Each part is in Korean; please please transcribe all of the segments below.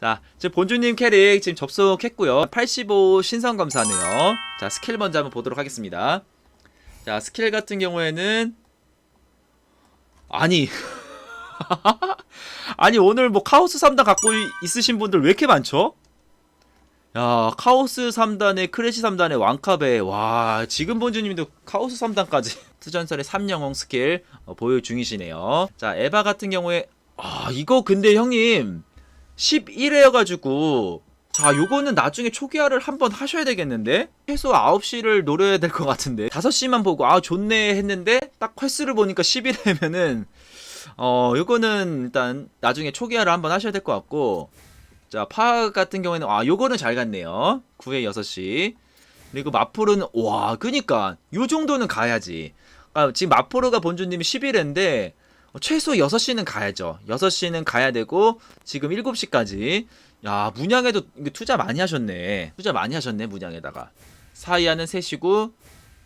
자, 지금 본주님 캐릭 지금 접속했고요. 85 신선 검사네요. 자, 스킬 먼저 한번 보도록 하겠습니다. 자, 스킬 같은 경우에는 아니 아니 오늘 뭐 카오스 3단 갖고 이- 있으신 분들 왜 이렇게 많죠? 야, 카오스 3단에 크래시 3단에 왕카베 와, 지금 본주님도 카오스 3단까지 투전설의 3영웅 스킬 어, 보유 중이시네요. 자, 에바 같은 경우에 아, 이거 근데 형님 11회여가지고 자 요거는 나중에 초기화를 한번 하셔야 되겠는데? 최소 9시를 노려야 될 것 같은데. 5시만 보고 아 좋네 했는데 딱 횟수를 보니까 11회면은 어 요거는 일단 나중에 초기화를 한번 하셔야 될 것 같고. 자 파 같은 경우에는 아 요거는 잘 갔네요. 9회 6시. 그리고 마풀은 와 그니까 요 정도는 가야지. 아, 지금 마포르가 본주님이 11회인데 어, 최소 6시는 가야죠. 6시는 가야 되고 지금 7시까지. 야 문양에도 투자 많이 하셨네. 투자 많이 하셨네 문양에다가. 사이아는 3시고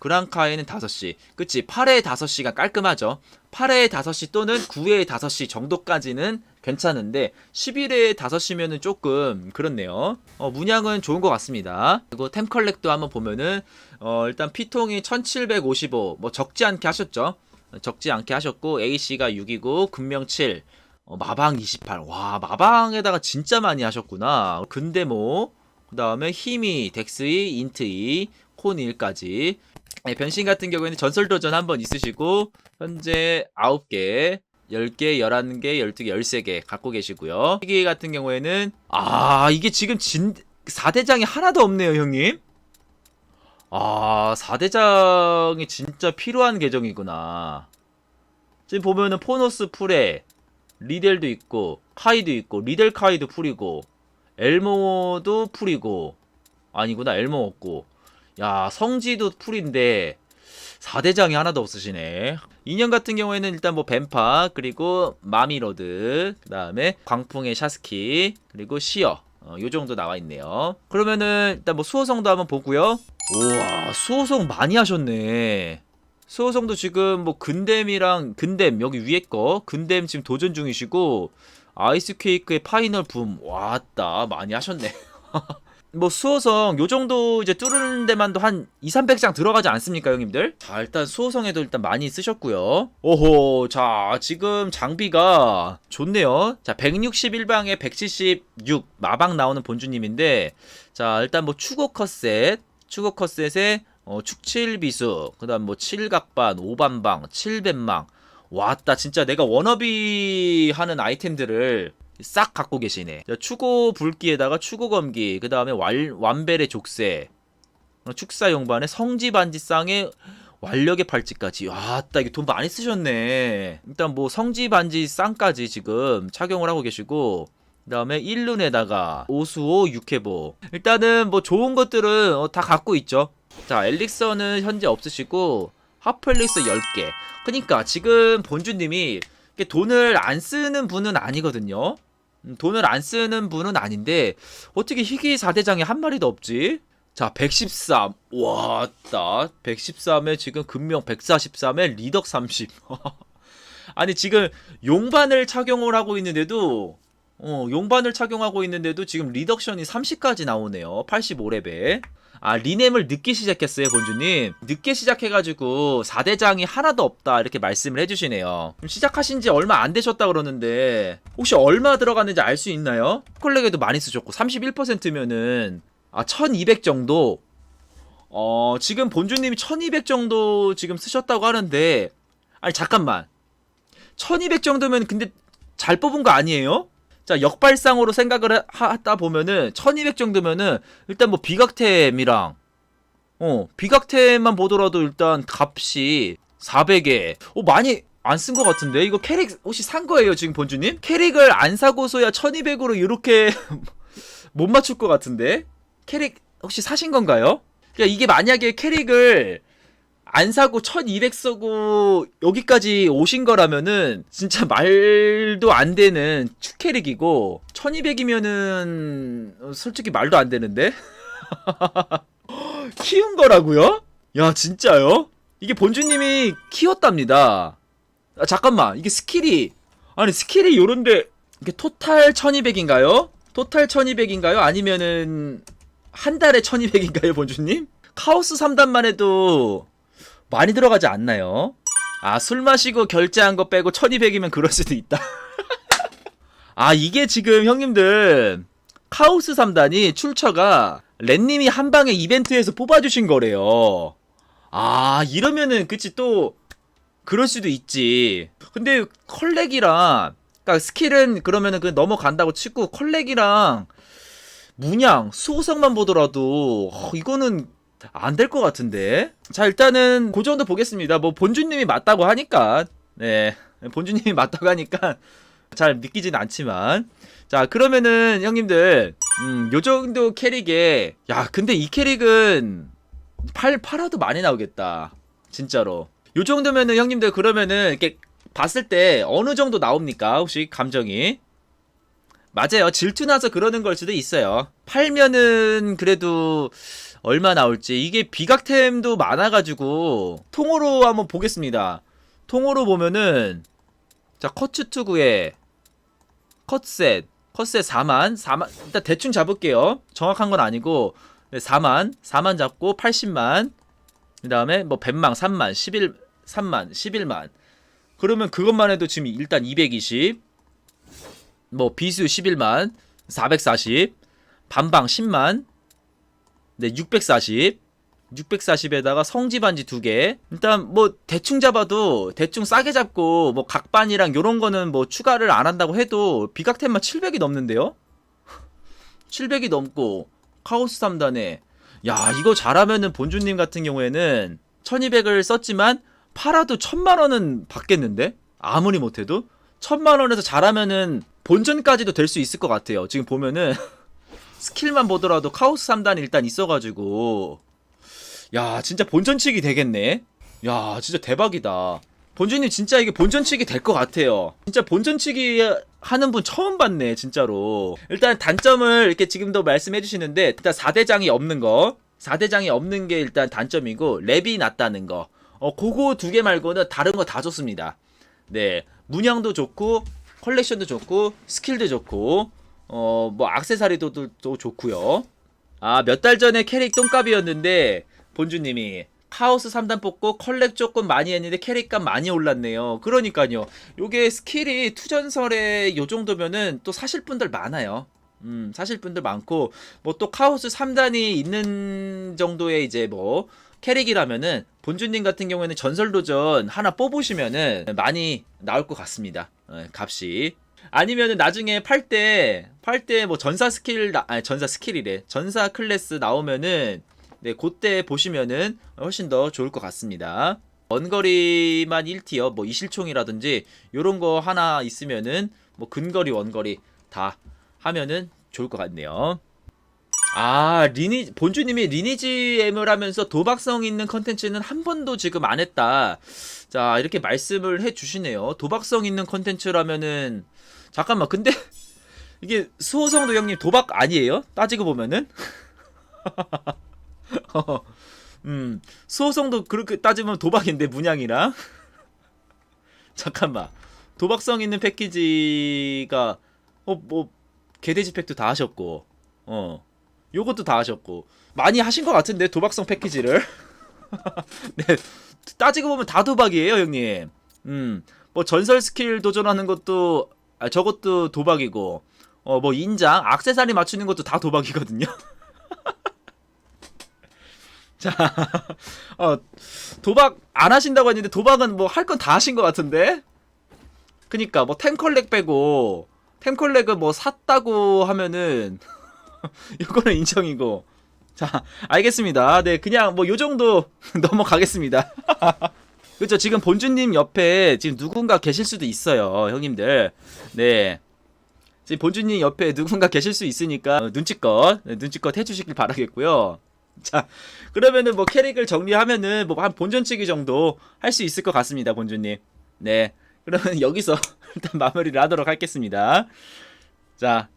그랑카에는 5시. 그치? 8회 5시가 깔끔하죠. 8회 5시 또는 9회 5시 정도까지는 괜찮은데 11회 5시면은 조금 그렇네요. 어, 문양은 좋은 것 같습니다. 그리고 템 컬렉도 한번 보면은 어, 일단 피통이 1755 뭐 적지 않게 하셨죠 적지 않게 하셨고 A씨가 6이고 금명 7 어, 마방 28. 와, 마방에다가 진짜 많이 하셨구나. 근데 뭐, 그 다음에 힘이, 덱스이, 인트이, 콘1까지. 네, 변신 같은 경우에는 전설 도전 한 번 있으시고, 현재 9개, 10개, 11개, 12개, 13개 갖고 계시고요. 시기 같은 경우에는, 아, 이게 지금 진, 4대장이 하나도 없네요, 형님. 아, 4대장이 진짜 필요한 계정이구나. 지금 보면은 포노스 풀에, 리델도 있고 카이도 있고 리델 카이도 풀이고 엘모도 풀이고 아니구나 엘모 없고. 야 성지도 풀인데 4대장이 하나도 없으시네. 인형 같은 경우에는 일단 뭐 뱀파 그리고 마미로드 그 다음에 광풍의 샤스키 그리고 시어. 어, 요 정도 나와 있네요. 그러면은 일단 뭐 수호성도 한번 보고요 우와 수호성 많이 하셨네 수호성도 지금 뭐 근댐이랑 근댐 여기 위에 거 근댐 지금 도전 중이시고 아이스 케이크의 파이널 붐 왔다 많이 하셨네. 뭐 수호성 요 정도 이제 뚫는 데만도 한 2, 300장 들어가지 않습니까, 형님들? 자, 일단 수호성에도 일단 많이 쓰셨고요. 오호. 자, 지금 장비가 좋네요. 자, 161방에 176 마방 나오는 본주님인데 자, 일단 뭐 추고 컷셋, 추고 컷셋에 어, 축칠비수, 그 다음 뭐 칠각반, 오반방, 칠뱀망. 왔다, 진짜 내가 워너비 하는 아이템들을 싹 갖고 계시네. 자, 추고 불기에다가 추고 검기, 그 다음에 완벨의 족쇄, 어, 축사 용반에 성지 반지쌍에 완력의 팔찌까지. 왔다, 이게 돈 많이 쓰셨네. 일단 뭐 성지 반지 쌍까지 지금 착용을 하고 계시고, 그 다음에 1룬에다가 오수호 육해보. 일단은 뭐 좋은 것들은 어, 다 갖고 있죠. 자, 엘릭서는 현재 없으시고 핫플릭스 10개. 그러니까 지금 본주님이 돈을 안 쓰는 분은 아니거든요. 음, 돈을 안 쓰는 분은 아닌데 어떻게 희귀 4대장이 한 마리도 없지? 자, 113. 왔다. 113에 지금 금명 143에 리덕 30. 아니 지금 용반을 착용을 하고 있는데도 어, 용반을 착용하고 있는데도 지금 리덕션이 30까지 나오네요. 85레벨. 아, 리넴을 늦게 시작했어요, 본주님. 늦게 시작해가지고 4대장이 하나도 없다, 이렇게 말씀을 해주시네요. 시작하신 지 얼마 안 되셨다 그러는데, 혹시 얼마 들어갔는지 알 수 있나요? 콜렉에도 많이 쓰셨고, 31%면은, 아, 1200 정도? 어, 지금 본주님이 1200 정도 지금 쓰셨다고 하는데, 아니, 잠깐만. 1200 정도면 근데 잘 뽑은 거 아니에요? 자, 역발상으로 생각을 하- 하다 보면은 1200 정도면은 일단 뭐 비각템이랑 어, 비각템만 보더라도 일단 값이 400에 어, 많이 안 쓴 것 같은데 이거 캐릭 혹시 산 거예요 지금 본주님? 캐릭을 안 사고서야 1200으로 이렇게 못 맞출 것 같은데 캐릭 혹시 사신 건가요? 그러니까 이게 만약에 캐릭을 안 사고 1200 쓰고 여기까지 오신 거라면은 진짜 말도 안 되는 축캐릭이고 1200이면은 솔직히 말도 안 되는데 키운 거라고요? 야 진짜요? 이게 본주님이 키웠답니다 아, 잠깐만 이게 스킬이 아니 스킬이 요런데 이게 토탈 1200인가요? 토탈 1200인가요? 아니면은 한 달에 1200인가요, 본주님? 카오스 3단만 해도 많이 들어가지 않나요? 아, 술 마시고 결제한 거 빼고 1200이면 그럴 수도 있다. 아, 이게 지금 형님들 카오스 3단이 출처가 렌님이 한 방에 이벤트에서 뽑아주신 거래요. 아, 이러면은 그치 또 그럴 수도 있지. 근데 컬렉이랑 그러니까 스킬은 그러면은 그 넘어간다고 치고 컬렉이랑 문양 수호성만 보더라도 어, 이거는 안 될 것 같은데. 자 일단은 그 정도 보겠습니다. 뭐 본주님이 맞다고 하니까. 네. 본주님이 맞다고 하니까 잘 믿기진 않지만. 자 그러면은 형님들 음, 요 정도 캐릭에 야 근데 이 캐릭은 팔 팔아도 많이 나오겠다. 진짜로. 요 정도면은 형님들 그러면은 이렇게 봤을 때 어느 정도 나옵니까? 혹시 감정이 맞아요. 질투나서 그러는 걸 수도 있어요. 팔면은 그래도 얼마 나올지. 이게 비각템도 많아가지고 통으로 한번 보겠습니다. 통으로 보면은 자 커츠2구에 컷셋 컷셋 4만 4만. 일단 대충 잡을게요. 정확한 건 아니고. 네, 4만 4만 잡고 80만. 그 다음에 뭐 100망 3만 11 3만 11만. 그러면 그것만 해도 지금 일단 220 뭐 비수 11만 440 반방 10만 네 640 640에다가 성지 반지 두 개. 일단 뭐 대충 잡아도 대충 싸게 잡고 뭐 각반이랑 요런 거는 뭐 추가를 안 한다고 해도 비각템만 700이 넘는데요. 700이 넘고 카오스 3단에 야 이거 잘하면은 본주님 같은 경우에는 1200을 썼지만 팔아도 1000만 원은 받겠는데 아무리 못해도 1000만 원에서 잘하면은 본전까지도 될 수 있을 것 같아요. 지금 보면은 스킬만 보더라도 카오스 3단이 일단 있어가지고. 야 진짜 본전치기 되겠네. 야 진짜 대박이다. 본주님 진짜 이게 본전치기 될 것 같아요. 진짜 본전치기 하는 분 처음 봤네 진짜로. 일단 단점을 이렇게 지금도 말씀해 주시는데 일단 4대장이 없는 거. 4대장이 없는 게 일단 단점이고 랩이 낮다는 거. 어, 그거 두 개 말고는 다른 거 다 좋습니다. 네 문양도 좋고 컬렉션도 좋고 스킬도 좋고 어 뭐 악세사리도 좋고요 아 몇 달 전에 캐릭 똥값이었는데 본주님이 카오스 3단 뽑고 컬렉 조금 많이 했는데 캐릭값 많이 올랐네요. 그러니까요. 요게 스킬이 투전설에 요 정도면은 또 사실 분들 많아요. 음, 사실 분들 많고 뭐 또 카오스 3단이 있는 정도의 이제 뭐 캐릭이라면은 본주님 같은 경우에는 전설도전 하나 뽑으시면은 많이 나올 것 같습니다. 어, 값이. 아니면은 나중에 팔 때 팔 때 뭐 전사 스킬 나, 아니 전사 스킬이래. 전사 클래스 나오면은 네, 그때 보시면은 훨씬 더 좋을 것 같습니다. 원거리만 1티어, 뭐 이실총이라든지 요런 거 하나 있으면은 뭐 근거리, 원거리 다 하면은 좋을 것 같네요. 아, 리니 본주님이 리니지 M을 하면서 도박성 있는 컨텐츠는 한 번도 지금 안 했다. 자, 이렇게 말씀을 해 주시네요. 도박성 있는 컨텐츠라면은 잠깐만. 근데 이게 수호성도 형님 도박 아니에요? 따지고 보면은 음, 수호성도 그렇게 따지면 도박인데 문양이랑 잠깐만 도박성 있는 패키지가 어 뭐 개돼지 팩도 다 하셨고 어 요것도 다 하셨고. 많이 하신 것 같은데 도박성 패키지를. 네. 따지고 보면 다 도박이에요 형님. 음뭐 전설 스킬 도전하는 것도 아 저것도 도박이고. 어 뭐 인장 악세사리 맞추는 것도 다 도박이거든요. 자, 어, 도박 안 하신다고 했는데 도박은 뭐 할 건 다 하신 것 같은데? 그니까 뭐 템컬렉 빼고 템컬렉을 뭐 샀다고 하면은 이거는 인정이고 자 알겠습니다 네 그냥 뭐 요 정도 넘어가겠습니다 그죠 지금 본주님 옆에 지금 누군가 계실 수도 있어요 형님들 네 지금 본주님 옆에 누군가 계실 수 있으니까 어, 눈치껏 네, 눈치껏 해주시길 바라겠고요 자, 그러면은 뭐 캐릭을 정리하면은 뭐 한 본전치기 정도 할 수 있을 것 같습니다, 본주님. 네. 그러면 여기서 일단 마무리를 하도록 하겠습니다. 자,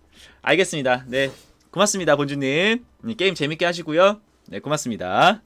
알겠습니다. 네. 고맙습니다, 본주님. 네, 게임 재밌게 하시고요. 네, 고맙습니다.